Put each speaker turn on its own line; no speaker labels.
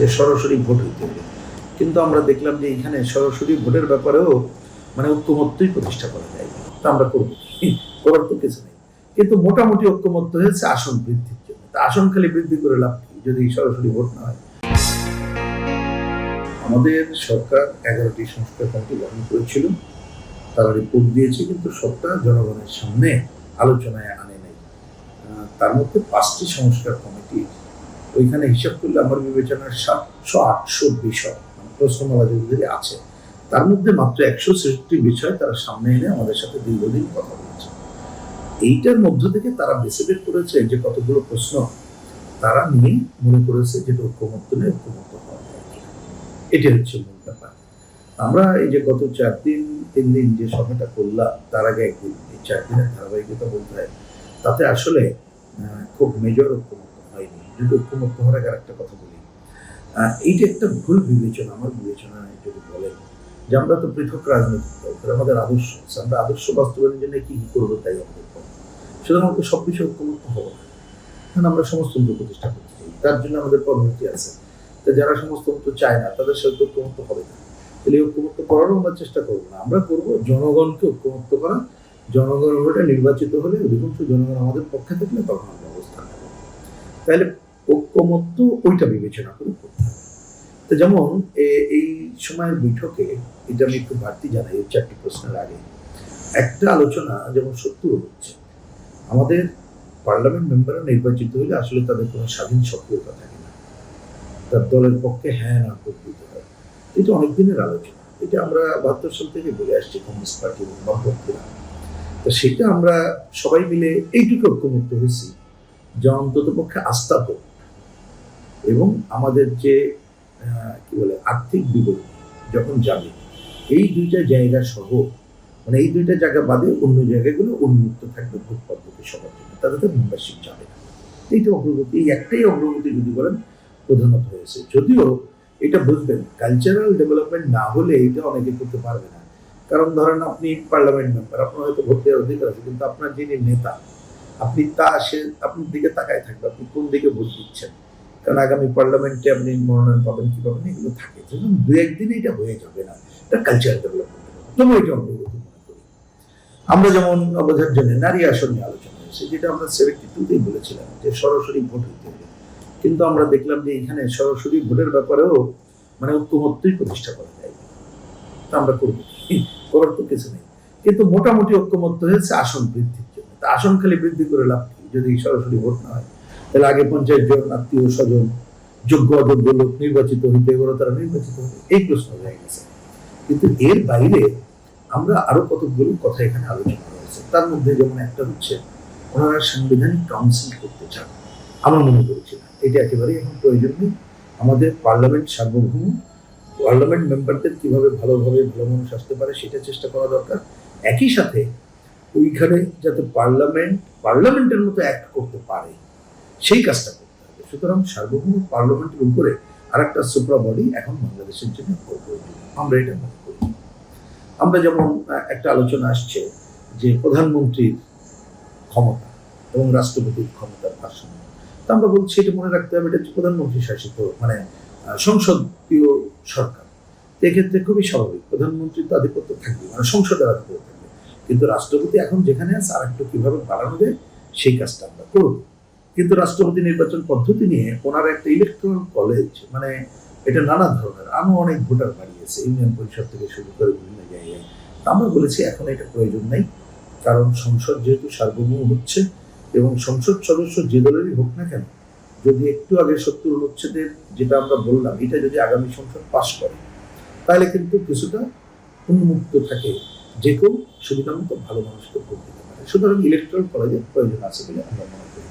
যে সরাসরি ভোট হইতে হবে। কিন্তু আমরা দেখলাম যে এখানে সরাসরি ভোটের ব্যাপারেও মানে ঐক্যমত্যই প্রতিষ্ঠা করা যায়। তা আমরা করব? করার তো কিছু নেই। কিন্তু মোটামুটি ঐক্যমত্য হয়েছে আসন বৃদ্ধির জন্য। তা আসন খালি বৃদ্ধি করে লাভ কি যদি সরাসরি ভোট না হয়? আমাদের সরকার এগারোটি সংস্কার কমিটি গঠন করেছিল। তারা রিপোর্ট দিয়েছে, কিন্তু সবটা জনগণের সামনে আলোচনায় আনে নাই। তার মধ্যে পাঁচটি সংস্কার কমিটি ওইখানে হিসাব করলে আমার বিবেচনার সাতশো, আটশো বিষয় মানে প্রশ্নমালা আছে। তার মধ্যে মাত্র একশো ছেষট্টি বিষয় তারা সামনে এনে আমাদের সাথে দীর্ঘদিন কথা বলেছে। এইটার মধ্য থেকে তারা বেছে বের করেছে যে কতগুলো প্রশ্ন তারা নিয়ে মনে করেছে যে ঐক্যমত্য নেই ঐক্যমত্য হওয়া এটা হচ্ছে মূল ব্যাপার। আমরা এই যে গত চার দিন, তিন দিন যে সভাটা করলাম, তার আগে একদিন, এই চার দিনের ধারাবাহিকতা বলতে হয়, তাতে আসলে খুব মেজর ঐক্যমত্য যদি ঐক্যমত্য হওয়ার আগে একটা কথা বলি। এইটা একটা ভুল বিবেচনা, আমার বিবেচনা যদি বলেন। যে আমরা তো পৃথক রাজনৈতিক দল আমাদের আদর্শ। আমরা আদর্শ বাস্তবায়নের জন্য কি কি করব তাই আমাদের। সুতরাং আমাদের সব বিষয়ে ঐক্যমত্য হব না কারণ আমরা সমস্তন্ত্র প্রতিষ্ঠা করতে চাই। তার জন্য আমাদের কর্মসূচি আছে। তা যারা সমস্ত সমস্তন্ত্র চায় না, তাদের সাথে তো ঐক্যমত্য হবে না। তাহলে ঐক্যমত্য করারও আমরা চেষ্টা করব না। আমরা করব জনগণকে ঐক্যমত্য করা। জনগণ নির্বাচিত হলে অধিকাংশ জনগণ আমাদের পক্ষে থাকলে তখন আমরা অবস্থান নেব। তাহলে ঐক্যমত্য ওইটা বিবেচনা করে করতে তো যেমন এই সময়ের বৈঠকে এটা আমি একটু বাড়তি জানাই, এই চারটি প্রশ্নের আগে। একটা আলোচনা যেমন সত্য হচ্ছে, আমাদের পার্লামেন্ট মেম্বাররা নির্বাচিত হলে আসলে তাদের কোনো স্বাধীন সক্রিয়তা থাকে না। তার দলের পক্ষে হ্যাঁ না করতে হয়। এটা অনেক দিনের আলোচনা। এটা আমরা বাহাত্তর সাল থেকে বলে আসছি কমিউনিস্ট পার্টি এবং বামপন্থীরা তো সেটা আমরা সবাই মিলে এইটুকু ঐক্যমুক্ত হয়েছি, যে অন্তত পক্ষে আস্থা হোক এবং আমাদের যে কি বলে, আর্থিক বিবরণ যখন যাবে, এই দুইটা জায়গা সহ মানে এই দুইটা জায়গা বাদে অন্য জায়গাগুলো উন্মুক্ত থাকবে ভোট পদ্ধতি সবার জন্য। তাদের তো মেম্বারশিপ যাবে না। এইটা অগ্রগতি, এই একটাই অগ্রগতি যদি বলেন, প্রধানত হয়েছে। যদিও এটা বুঝবেন কালচারাল ডেভেলপমেন্ট না হলে এটা অনেকে করতে পারবে না। কারণ ধরেন আপনি পার্লামেন্ট মেম্বার আপনার হয়তো ভোট দেওয়ার অধিকার আছে, কিন্তু আপনার যিনি নেতা, আপনি তা সে, আপনার দিকে তাকায় থাকবে, আপনি কোন দিকে ভোট দিচ্ছেন? কারণ আগামী পার্লামেন্টে আপনি মনোনয়ন পাবেন কি পাবেন এগুলো থাকে। দু একদিনে এটা হয়ে যাবে না, এটা কালচারাল ডেভেলপমেন্ট তবু এটা অগ্রগতি আমরা যেমন অবধার জন্য নারী আসন নিয়ে আলোচনা হয়েছে যেটা আমরা সেভেন্টি টুতেই বলেছিলাম, যে সরাসরি ভোট হইতে হবে। কিন্তু আমরা দেখলাম যে এখানে সরাসরি ভোটের ব্যাপারেও মানে ঐক্যমত্যই প্রতিষ্ঠা করা যায়। তা আমরা করব? করার তো কিছু নেই। কিন্তু মোটামুটি ঐক্যমত্য হয়েছে আসন বৃদ্ধির জন্য। তা আসন খালি বৃদ্ধি করে লাভ যদি সরাসরি ভোট না হয়? তাহলে আগে পঞ্চায়েত জন আত্মীয় স্বজন, যোগ্য অযোগ্য লোক নির্বাচিত হইতে এবারও তারা নির্বাচিত হবে এই প্রশ্ন হয়ে গেছে। কিন্তু এর বাইরে আমরা আরও কতগুলো কথা এখানে আলোচনা করেছি। তার মধ্যে যেমন একটা হচ্ছে, ওনারা সাংবিধানিক কাউন্সিল করতে চান। আমার মনে করেছি না। এটা একেবারেই এখন প্রয়োজন নেই। আমাদের পার্লামেন্ট সার্বভৌম। পার্লামেন্ট মেম্বারদের কীভাবে ভালোভাবে ভালো মানুষ আসতে পারে সেটা চেষ্টা করা দরকার। একই সাথে ওইখানে যাতে পার্লামেন্ট পার্লামেন্টের মতো অ্যাক্ট করতে পারে সেই কাজটা করতে হবে। সুতরাং সার্বভৌম পার্লামেন্টের উপরে আর একটা সুপ্রা বডি এখন বাংলাদেশের জন্য আমরা এটা মনে করি। আমরা যেমন একটা আলোচনা আসছে যে প্রধানমন্ত্রীর ক্ষমতা এবং রাষ্ট্রপতির ক্ষমতার ভারসাম্য। তা আমরা বলছি এটা মনে রাখতে হবে, এটা প্রধানমন্ত্রী শাসিত মানে সংসদীয় সরকার। এক্ষেত্রে খুবই স্বাভাবিক প্রধানমন্ত্রীর তো আধিপত্য থাকবে মানে সংসদের আধিপত্য থাকবে। কিন্তু রাষ্ট্রপতি এখন যেখানে আছে আর একটু কীভাবে বাড়ানো যায়, সেই কাজটা আমরা করব। কিন্তু রাষ্ট্রপতি নির্বাচন পদ্ধতি নিয়ে ওনার একটা ইলেকট্রাল কলেজ মানে এটা নানা ধরনের, আরও অনেক ভোটার বাড়িয়েছে ইউনিয়ন পরিষদ থেকে শুরু করে বিভিন্ন জায়গায়। আমরা বলেছি, এখন এটা প্রয়োজন নেই, কারণ সংসদ যেহেতু সার্বভৌম হচ্ছে এবং সংসদ সদস্য যে দলেরই হোক না কেন, যদি একটু আগে সত্তর অনুচ্ছেদের যেটা আমরা বললাম, এটা যদি আগামী সংসদ পাশ করে, তাহলে কিন্তু কিছুটা উন্মুক্ত থাকে, যে কেউ সুবিধা মতো ভালো মানুষকে ভোট দিতে পারে। সুতরাং ইলেকট্রাল কলেজের প্রয়োজন আছে বলে আমরা মনে করি।